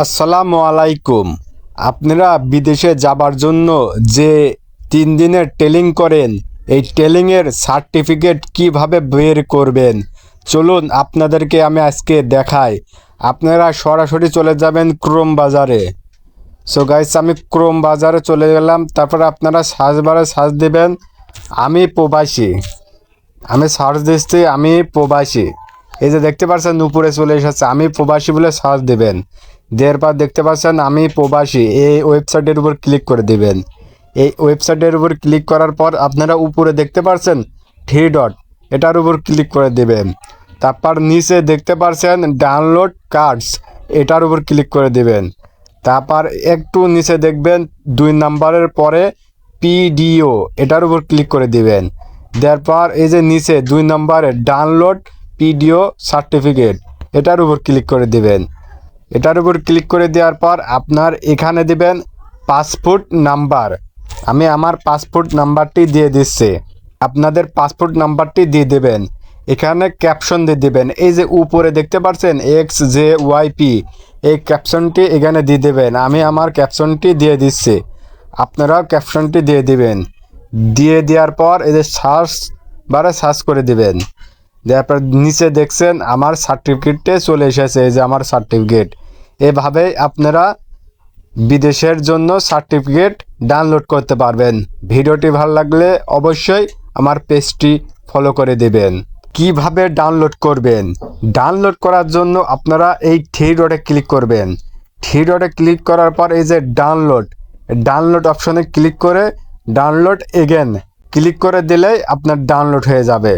আসসালামু আলাইকুম। আপনারা বিদেশে যাবার জন্য যে তিন দিনের টেলিং করেন, এই টেলিংয়ের সার্টিফিকেট কীভাবে বের করবেন? চলুন আপনাদেরকে আমি আজকে দেখাই। আপনারা সরাসরি চলে যাবেন ক্রোম বাজারে। সো গাইস আমি ক্রোম বাজারে চলে গেলাম। তারপর আপনারা সার্চ বারে সার্চ দেবেন, আমি প্রবাসী। আমি সার্চ দিচ্ছি, আমি প্রবাসী। এই যে দেখতে পাচ্ছেন, উপরে চলে এসেছে। আমি প্রবাসী বলে সার্চ দেবেন। দেওয়ার পর দেখতে পাচ্ছেন, আমি প্রবাসী। এই ওয়েবসাইটের উপর ক্লিক করে দেবেন। এই ওয়েবসাইটের উপর ক্লিক করার পর আপনারা উপরে দেখতে পাচ্ছেন, থ্রি ডট। এটার উপর ক্লিক করে দেবেন। তারপর নিচে দেখতে পাচ্ছেন, ডাউনলোড কার্ডস। এটার উপর ক্লিক করে দেবেন। তারপর একটু নিচে দেখবেন, দুই নাম্বারের পরে পিডিও এটার উপর ক্লিক করে দেবেন। দেওয়ার পর এই যে নিচে দুই নম্বরে ডাউনলোড পিডিও সার্টিফিকেট, এটার উপর ক্লিক করে দিবেন। এটার উপর ক্লিক করে দেওয়ার পর আপনার এখানে দিবেন পাসপোর্ট নাম্বার আমি আমার পাসপোর্ট নাম্বারটি দিয়ে দিচ্ছি। আপনাদের পাসপোর্ট নাম্বারটি দিয়ে দেবেন। এখানে ক্যাপশন দিয়ে দেবেন। এই যে উপরে দেখতে পাচ্ছেন এক্স জে ওয়াইপি এই ক্যাপশনটি এখানে দিয়ে দেবেন। আমি আমার ক্যাপশনটি দিয়ে দিচ্ছি। আপনারাও ক্যাপশনটি দিয়ে দিবেন। দিয়ে দেওয়ার পর যে সার্চ বারে সার্চ করে দিবেন। দেওয়ার পর নিচে দেখছেন আমার সার্টিফিকেটে চলে এসেছে। এই যে আমার সার্টিফিকেট এভাবেই আপনারা বিদেশের জন্য সার্টিফিকেট ডাউনলোড করতে পারবেন। ভিডিওটি ভালো লাগলে অবশ্যই আমার পেজটি ফলো করে দেবেন। কীভাবে ডাউনলোড করবেন? ডাউনলোড করার জন্য আপনারা এই থ্রি ডটে ক্লিক করবেন। থ্রি ডটে ক্লিক করার পর এই যে ডাউনলোড ডাউনলোড অপশনে ক্লিক করে ডাউনলোড এগেন ক্লিক করে দিলেই আপনার ডাউনলোড হয়ে যাবে।